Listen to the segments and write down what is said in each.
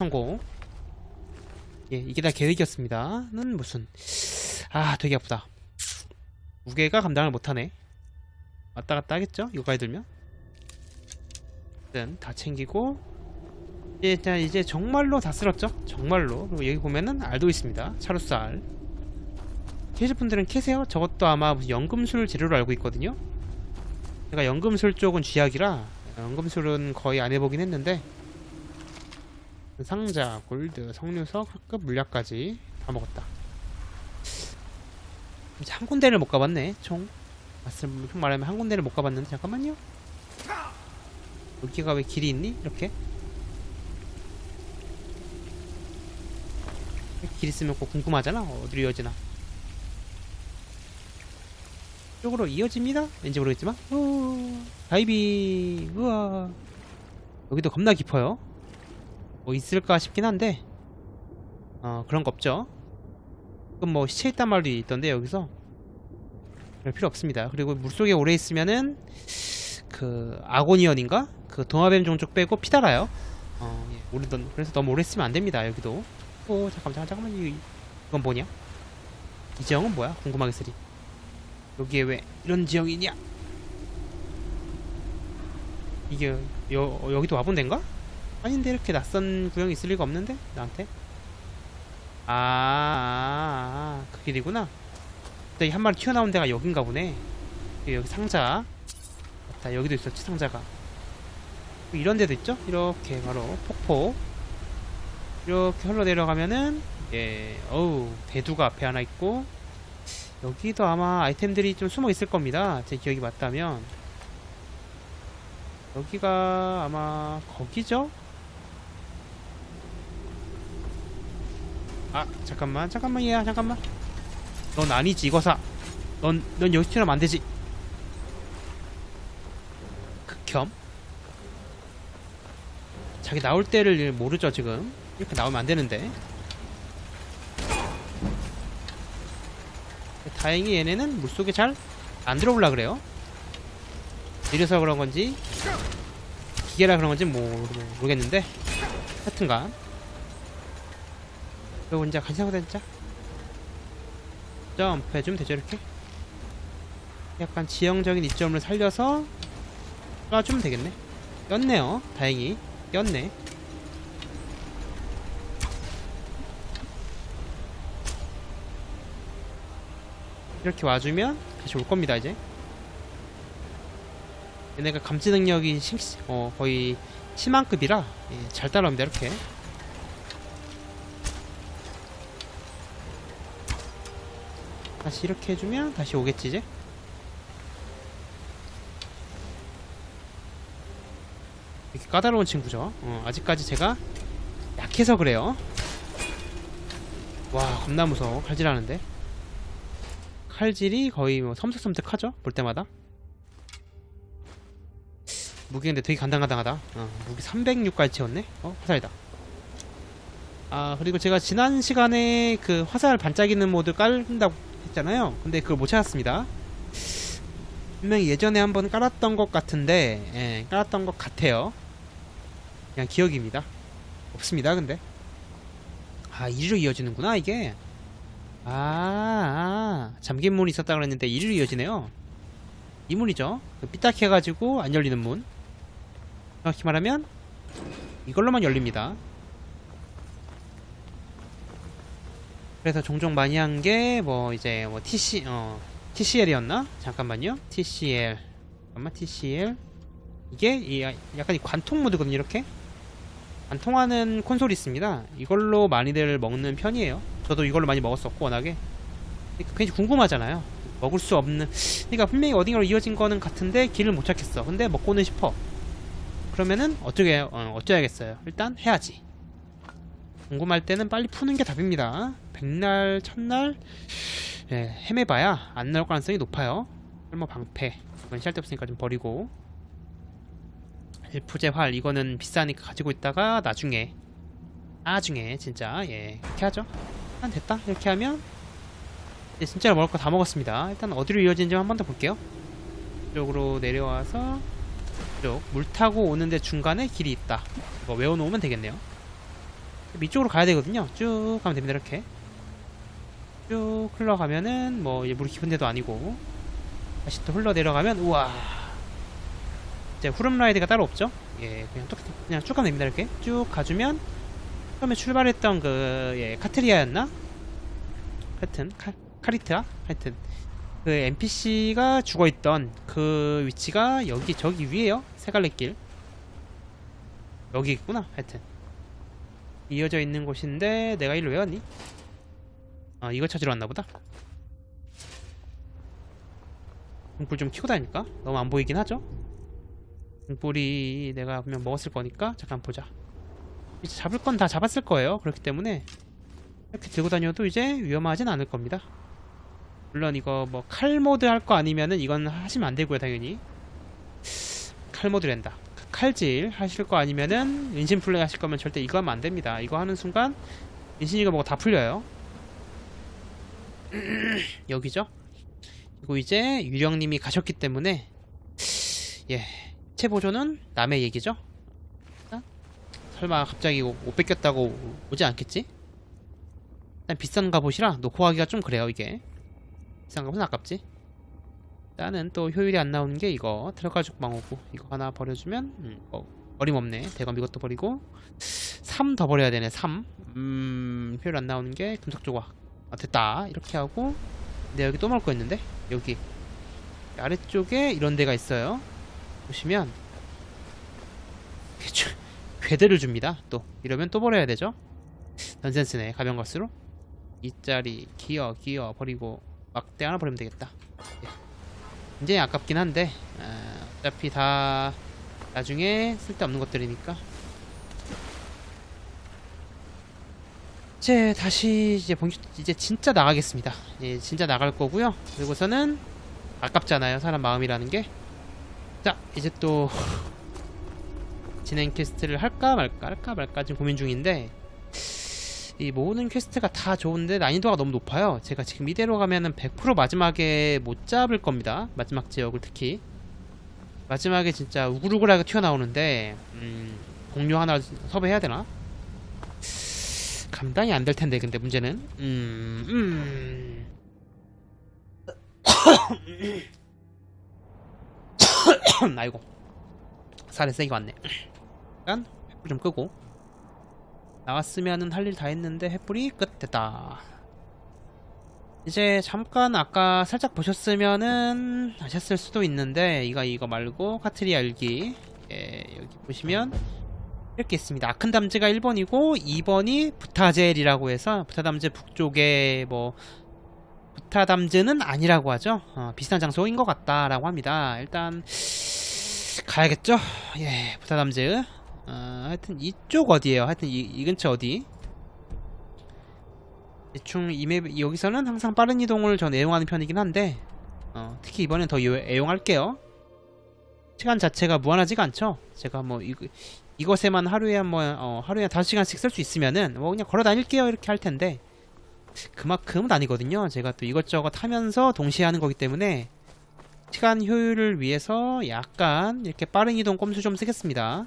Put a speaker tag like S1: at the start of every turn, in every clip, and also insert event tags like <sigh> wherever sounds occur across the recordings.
S1: 성공. 예, 이게 다 계획이었습니다. 는 무슨. 아, 되게 아프다. 무게가 감당을 못하네. 왔다 갔다 하겠죠? 이거까지 들면. 다 챙기고. 이제, 자, 이제 정말로 다 쓸었죠? 정말로. 그리고 여기 보면은 알도 있습니다. 차루스 알. 캐실 분들은 캐세요? 저것도 아마 연금술 재료로 알고 있거든요? 제가 연금술 쪽은 쥐약이라 연금술은 거의 안 해보긴 했는데 상자, 골드, 석류석, 흑급, 물약까지 다 먹었다. 이제 한 군데를 못 가봤네, 총. 말씀, 총 말하면 한 군데를 못 가봤는데, 잠깐만요. 여기가 왜 길이 있니? 이렇게? 길 있으면 꼭 궁금하잖아. 어디로 이어지나. 쪽으로 이어집니다? 왠지 모르겠지만. 오, 다이빙, 우와. 여기도 겁나 깊어요. 뭐 있을까 싶긴 한데 어 그런 거 없죠. 그럼 뭐 시체 있단 말이 있던데 여기서? 그럴 필요 없습니다. 그리고 물속에 오래 있으면은 그 아고니언인가? 그 동화뱀 종족 빼고 피 달아요. 어 예, 오래 넌 그래서 너무 오래 있으면 안 됩니다 여기도. 오 잠깐 잠깐 잠깐만 이, 이건 뭐냐? 이 지형은 뭐야? 궁금하게 쓰리. 여기에 왜 이런 지형이냐? 이게 여, 여기도 와본 데인가? 아닌데 이렇게 낯선 구형이 있을 리가 없는데? 나한테? 아, 아, 아, 그 길이구나. 근데 한 마리 튀어나온 데가 여긴가 보네. 여기, 상자. 맞다 여기도 있었지 상자가. 이런 데도 있죠? 이렇게 바로 폭포. 이렇게 흘러 내려가면은 예 어우 대두가 앞에 하나 있고 여기도 아마 아이템들이 좀 숨어 있을 겁니다. 제 기억이 맞다면. 여기가 아마 거기죠? 아 잠깐만 잠깐만 얘야 잠깐만. 넌 아니지 이거사. 넌, 넌 여기 튀어나오면 안되지. 극혐 자기 나올 때를 모르죠 지금? 이렇게 나오면 안되는데. 다행히 얘네는 물속에 잘 안 들어올라 그래요. 느려서 그런 건지 기계라 그런 건지 모르, 모르겠는데. 하여튼간 그리고 이제 간지나보다 진짜 점프해주면 되죠 이렇게? 약간 지형적인 이점을 살려서 쏴주면 되겠네. 꼈네요. 다행히. 꼈네. 이렇게 와주면 다시 올 겁니다 이제. 얘네가 감지 능력이 신, 어, 거의 심한급이라 예, 잘 따라옵니다 이렇게 다시 이렇게 해주면 다시 오겠지 이제? 이렇게 까다로운 친구죠. 어, 아직까지 제가 약해서 그래요. 와 겁나 무서워. 칼질하는데. 칼질이 거의 뭐 섬뜩섬뜩하죠? 볼 때마다? 무게 근데 되게 간당간당하다. 어, 무게 306까지 채웠네? 어 화살이다. 아 그리고 제가 지난 시간에 그 화살 반짝이는 모드 깔린다고 했잖아요. 근데 그걸 못 찾았습니다. 분명히 예전에 한번 깔았던 것 같은데 예, 깔았던 것 같아요. 그냥 기억입니다. 없습니다 근데. 아 이리로 이어지는구나 이게. 아, 아 잠긴 문이 있었다 그랬는데 이리로 이어지네요. 이 문이죠. 그 삐딱해가지고 안 열리는 문. 정확히 말하면 이걸로만 열립니다 그래서 종종 많이 한 게 뭐 이제 뭐 TC 어 TCL이었나? 잠깐만요. TCL. 잠깐만 TCL. 이게 이 약간 이 관통 모드거든요. 이렇게. 관통하는 콘솔이 있습니다. 이걸로 많이들 먹는 편이에요. 저도 이걸로 많이 먹었었고 워낙에 굉장히 궁금하잖아요. 먹을 수 없는 그러니까 분명히 어딘가로 이어진 거는 같은데 길을 못 찾겠어. 근데 먹고는 싶어. 그러면은 어떻게 어, 어쩌야겠어요. 일단 해야지. 궁금할 때는 빨리 푸는 게 답입니다. 백날, 첫날 예, 헤매봐야 안 나올 가능성이 높아요. 설마 방패 이건 시할데없으니까 좀 버리고 엘프제 활 이거는 비싸니까 가지고 있다가 나중에 나중에 진짜 예 이렇게 하죠. 일단 됐다 이렇게 하면 이제 진짜로 먹을 거 다 먹었습니다. 일단 어디로 이어지는지 한 번 더 볼게요. 이쪽으로 내려와서 이쪽 물 타고 오는데 중간에 길이 있다. 이거 외워놓으면 되겠네요. 이쪽으로 가야 되거든요. 쭉 가면 됩니다. 이렇게 쭉 흘러가면은 뭐 물이 깊은 데도 아니고 다시 또 흘러 내려가면 우와 이제 후름 라이드가 따로 없죠. 예, 그냥 쭉 그냥 쭉 가면 됩니다. 이렇게 쭉 가주면 처음에 출발했던 그 예, 카트리아였나? 하여튼 카, 카리트아? 하여튼 그 NPC가 죽어있던 그 위치가 여기 저기 위에요. 세갈래길 여기 있구나. 하여튼 이어져 있는 곳인데 내가 일로 왜 왔니? 아 이거 찾으러 왔나 보다. 등불 좀 켜고 다니까 너무 안 보이긴 하죠. 등불이 내가 분명 먹었을 거니까 잠깐 보자. 이제 잡을 건 다 잡았을 거예요. 그렇기 때문에 이렇게 들고 다녀도 이제 위험하진 않을 겁니다. 물론 이거 뭐 칼 모드 할 거 아니면은 이건 하시면 안 되고요, 당연히. 칼 모드 랜다. 칼질 하실 거 아니면은 인신 플레이 하실 거면 절대 이거 하면 안 됩니다. 이거 하는 순간 인신이가 뭐가 다 풀려요. <clears throat> 여기죠? 그리고 이제 유령님이 가셨기 때문에 예, 체 보조는 남의 얘기죠. 어? 설마 갑자기 옷, 옷 뺏겼다고 오지 않겠지? 일단 비싼 갑옷이라 놓고 하기가 좀 그래요 이게 비싼 갑옷은 아깝지 일단은 또 효율이 안 나오는 게 이거 트럭가죽 망호구 이거 하나 버려주면 음, 어, 어림없네. 대검 이것도 버리고 3 더 버려야 되네 3 음, 효율 안 나오는 게 금속 조각. 아 됐다. 이렇게 하고 근데 여기 또 먹을 거 있는데? 여기. 아래쪽에 이런 데가 있어요. 보시면 괴- 괴대를 줍니다 또. 이러면 또 버려야 되죠? 넌센스네 가벼운 것으로. 이짜리 기어 기어 버리고 막대 하나 버리면 되겠다. 예. 굉장히 아깝긴 한데 아, 어차피 다 나중에 쓸데없는 것들이니까. 이제 다시 이제 본격 이제 진짜 나가겠습니다. 예 진짜 나갈 거고요. 그리고서는 아깝잖아요 사람 마음이라는 게 자 이제 또 <laughs> 진행 퀘스트를 할까 말까 할까 말까 지금 고민 중인데 이 모으는 퀘스트가 다 좋은데 난이도가 너무 높아요. 제가 지금 이대로 가면은 100% 마지막에 못 잡을 겁니다. 마지막 지역을 특히 마지막에 진짜 우글우글하게 튀어나오는데 음, 동료 하나 섭외해야 되나? 감당이 안 될 텐데 근데 문제는 음, 음. <coughs> 아이고 살에 세게 왔네. <coughs> 일단 좀 끄고 나왔으면은 할 일 다 했는데 횃불이 끝 됐다. 이제 잠깐 아까 살짝 보셨으면은 아셨을 수도 있는데 이거 이거 말고 카트리아 일기 예, 여기 보시면 이렇게 있습니다. 아큰 담즈가 1번이고 2번이 부타젤이라고 해서 부타담즈 북쪽에 뭐 부타담즈는 아니라고 하죠. 어, 비슷한 장소인 것 같다라고 합니다. 일단 가야겠죠. 예, 부타담즈. 어, 하여튼 이쪽 어디에요? 하여튼 이, 이 근처 어디? 대충 이맵 여기서는 항상 빠른 이동을 전 애용하는 편이긴 한데 어, 특히 이번엔 더 이- 애용할게요. 시간 자체가 무한하지가 않죠. 제가 뭐 이, 이것에만 하루에 한번 어, 하루에 한 5시간씩 쓸 수 있으면은 뭐 그냥 걸어 다닐게요 이렇게 할 텐데 그만큼은 아니거든요. 제가 또 이것저것 하면서 동시에 하는 거기 때문에 시간 효율을 위해서 약간 이렇게 빠른 이동 꼼수 좀 쓰겠습니다.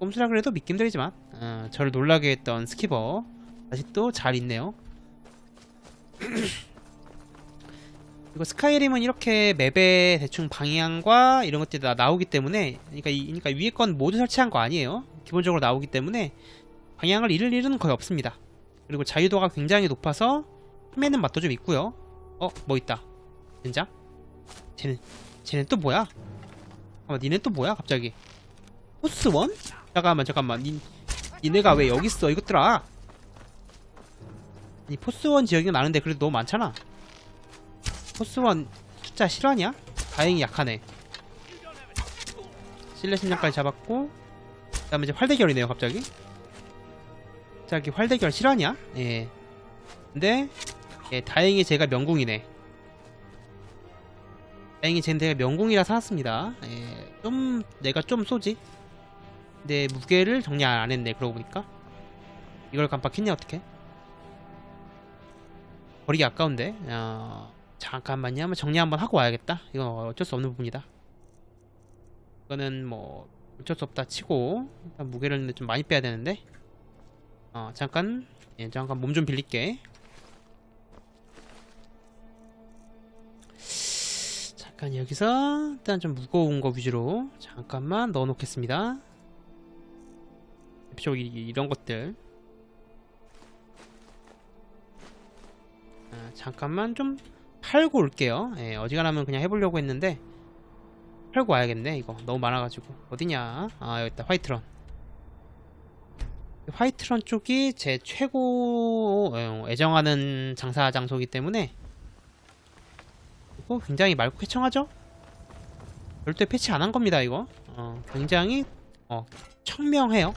S1: 꼼수라 그래도 믿기 힘들지만 어, 저를 놀라게 했던 스키버 또잘 있네요. <clears throat> 그리고 스카이림은 이렇게 맵의 대충 방향과 이런 것들이 다 나오기 때문에 그러니까, 이, 그러니까 위에 건 모두 설치한 거 아니에요. 기본적으로 나오기 때문에 방향을 잃을 일은 거의 없습니다. 그리고 자유도가 굉장히 높아서 헤매는 맛도 좀 있고요. 어, 뭐 있다. 진짜? 쟤는 쟤는 또 뭐야? 어, 니네 또 뭐야 갑자기? 포스원? 잠깐만 잠깐만. 니, 니네가 왜 여기 있어? 이것들아. 이 포스원 지역이 많은데 그래도 너무 많잖아. 포스원 숫자 실화냐? 다행히 약하네. 실내 심장까지 잡았고 그 다음에 이제 활대결이네요 갑자기. 갑자기 활대결 실화냐? 예. 근데 예 다행히 제가 명궁이네. 다행히 내가 명궁이라 살았습니다. 예, 좀 내가 좀 쏘지 내 무게를 정리 안 했네 그러고 보니까. 이걸 깜빡했냐 어떻게 버리기 아까운데? 어, 잠깐만요. 한번 정리 한번 하고 와야겠다. 이건 어쩔 수 없는 부분이다. 이거는 뭐 어쩔 수 없다 치고 일단 무게를 좀 많이 빼야 되는데. 어 잠깐. 예, 잠깐 몸 좀 빌릴게. 잠깐 여기서 일단 좀 무거운 거 위주로 잠깐만 넣어 놓겠습니다. 대 이- 이런 것들. 아, 잠깐만 좀 팔고 올게요. 예, 어지간하면 그냥 해보려고 했는데 팔고 와야겠네 이거. 너무 많아가지고. 어디냐? 아 여기 있다. 화이트런. 화이트런 쪽이 제 최고 어, 애정하는 장사 장소이기 때문에 이거 굉장히 맑고 쾌청하죠? 절대 패치 안 한 겁니다 이거. 어, 굉장히 어, 청명해요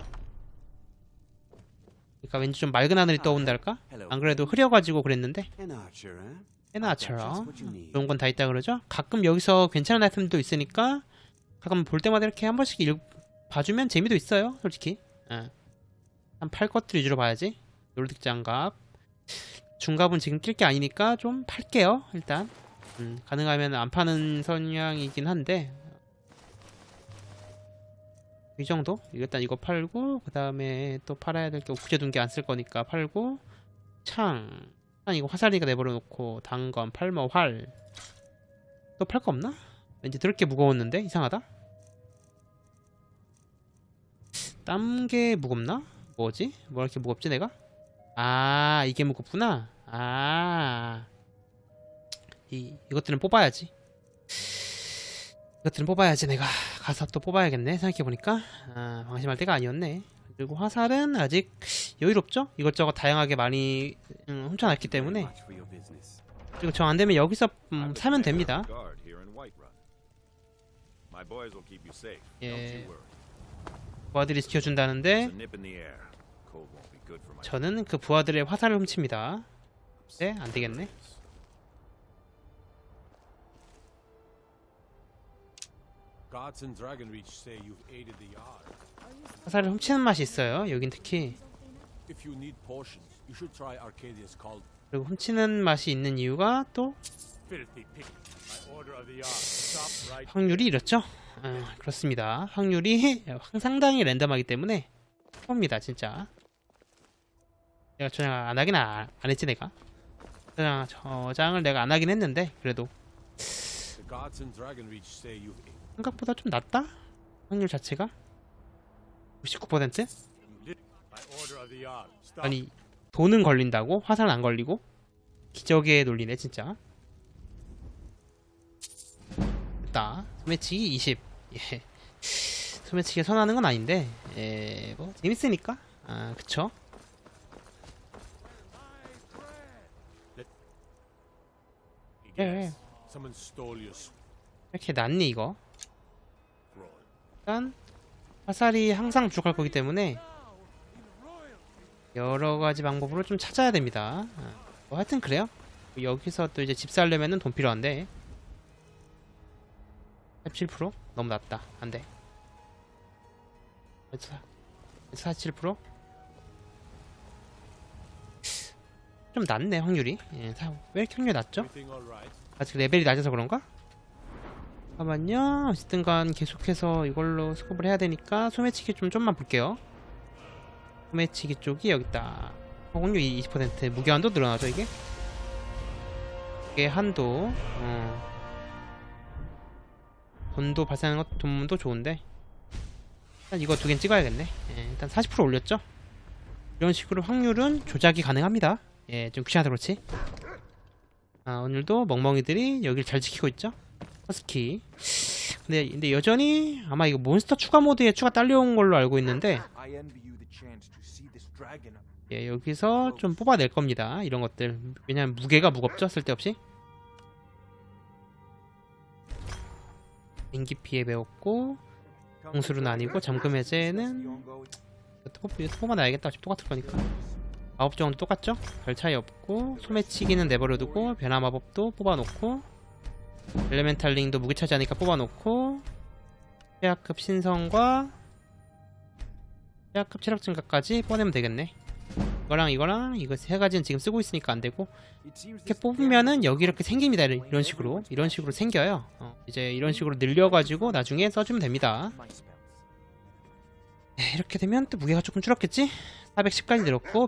S1: 그러니까 왠지 좀 맑은 하늘이 떠온달까? 안 그래도 흐려가지고 그랬는데? 해나처럼
S2: need.
S1: 좋은 건다 있다 그러죠. 가끔 여기서 괜찮은 아이템도 있으니까 가끔 볼 때마다 이렇게 한 번씩 읽, 봐주면 재미도 있어요. 솔직히. 예. 한팔 것들 위주로 봐야지. 노르딕 장갑. 중갑은 지금 낄 게 아니니까 좀 팔게요. 일단. 음, 가능하면 안 파는 성향이긴 한데 이 정도? 일단 이거 팔고 그 다음에 또 팔아야 될게 옥구제 둔게 안 쓸 거니까 팔고 창아 이거 화살이가 내버려 놓고 단검 팔머 활 또 팔 거 없나? 왠지 더럽게 무거웠는데 이상하다 땀게 무겁나? 뭐지? 뭐 이렇게 무겁지 내가? 아 이게 무겁구나 아 이, 이것들은 뽑아야지 이것들은 뽑아야지 내가 가서 또 뽑아야겠네 생각해보니까 아 방심할 때가 아니었네 그리고 화살은 아직 여유롭죠? 이것저것 다양하게 많이 음, 훔쳐놨기 때문에. 그리고 정 안되면 여기서 음, 사면 됩니다
S3: worry.
S1: 부하들이 지켜준다는데 저는 그 부하들의 화살을 훔칩니다 네 안되겠네 화살을 훔치는 맛이 있어요 여긴 특히.
S4: If you need potions, you should try Arcadia's called
S1: 그리고 훔치는 맛이 있는 이유가 또
S4: Filthy Pig. By order of the yard. Stop right.
S1: 확률이 이렇죠? 아, 그렇습니다. 확률이 상당히 랜덤하기 때문에 처음입니다 진짜. 내가 저장 안 하긴 안, 안 했지 내가. 저장, 저장을 내가 안 하긴 했는데 그래도 생각보다 좀 낮다 확률 자체가 99%
S4: By order of the yard. Stop.
S1: 아니 돈은 걸린다고 화살은 안 걸리고 기적의 논리네 진짜 됐다 소매치기 20 예. 소매치기 선하는 건 아닌데 예, 뭐 재밌으니까 아 그쵸
S4: your
S1: 이렇게 낫니 이거. 일단 화살이 항상 부족할 거기 때문에 여러 가지 방법으로 좀 찾아야 됩니다. 아, 뭐 하여튼 그래요. 여기서 또 이제 집 살려면은 돈 필요한데 87% 너무 낮다. 안 돼. 47%? 좀 낮네 확률이. 예, 사- 왜 이렇게 확률이 낮죠? 아직 레벨이 낮아서 그런가? 잠깐만요. 어쨌든 간 계속해서 이걸로 스코프를 해야 되니까 소매치기 좀 좀만 볼게요. 소매치기 쪽이 여기 있다. 확률 20% 무게한도 늘어나죠 이게? 이게 한도. 어. 돈도 발생하는 것 돈도 좋은데 일단 이거 두개 찍어야겠네. 예, 일단 40% 올렸죠? 이런 식으로 확률은 조작이 가능합니다. 예, 좀 귀찮아서 그렇지. 아, 오늘도 멍멍이들이 여기를 잘 지키고 있죠. 허스키. 근데, 근데 여전히 아마 이거 몬스터 추가 모드에 추가 딸려온 걸로 알고 있는데. 예, 여기서 좀 뽑아낼 겁니다. 이런 것들. 왜냐면 무게가 무겁죠, 쓸데없이. 인기 피해 배웠고 공수는 아니고 잠금 해제는 토, 이거 뽑아놔야겠다. 어차피 똑같을 거니까. 마법 정도 똑같죠? 별 차이 없고 소매치기는 내버려두고 변화 마법도 뽑아놓고 엘레멘탈 링도 무게 차지하니까 뽑아놓고 최하급 신성과 최하급 체력 증가까지 뽑아내면 되겠네. 이거랑 이거랑 이거 세 가지는 지금 쓰고 있으니까 안 되고 이렇게 뽑으면은 여기 이렇게 생깁니다. 이런 식으로 이런 식으로 생겨요. 어, 이제 이런 식으로 늘려가지고 나중에 써주면 됩니다. 네, 이렇게 되면 또 무게가 조금 줄었겠지? 410까지 늘었고